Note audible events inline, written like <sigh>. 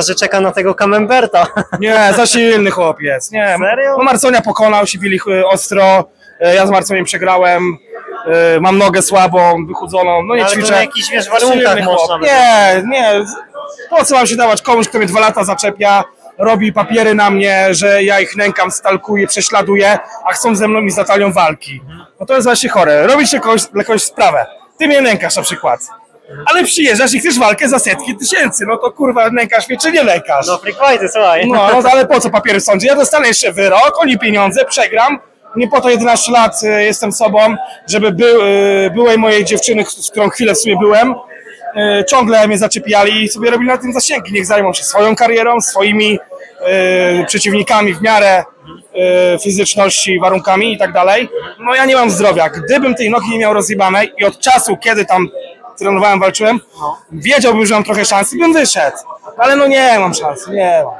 że czeka na tego Camemberta. <laughs> Nie, za silny chłopiec. Nie. Serio? Bo Marconia pokonał się, bili e, ostro. E, Ja z Marconiem przegrałem. E, Mam nogę słabą, wychudzoną. No nie Ale to ćwiczę. na jakichś, wiesz, warunkach Silny chłop. można by- Nie, nie. Po co mam się dawać komuś, kto mnie dwa lata zaczepia, robi papiery na mnie, że ja ich nękam, stalkuję, prześladuję, a chcą ze mną i z Natalią walki. No to jest właśnie chore. Robisz jakąś, jakąś sprawę. Ty mnie nękasz na przykład. Ale przyjeżdżasz i chcesz walkę za setki tysięcy. No to kurwa nękasz mnie czy nie nękasz? No fighty, słuchaj. No, no ale po co papiery w sądzie? Ja dostanę jeszcze wyrok, oni pieniądze, przegram. Nie po to 11 lat y, jestem sobą, żeby był, y, byłej mojej dziewczyny, z którą chwilę w sumie byłem, y, ciągle mnie zaczepiali i sobie robili na tym zasięgi. Niech zajmą się swoją karierą, swoimi y, przeciwnikami w miarę y, fizyczności, warunkami i tak dalej. No ja nie mam zdrowia. Gdybym tej nogi nie miał rozjebanej i od czasu, kiedy tam trenowałem, walczyłem, wiedziałbym, że mam trochę szansy, bym wyszedł. Ale no nie mam szansy, nie mam.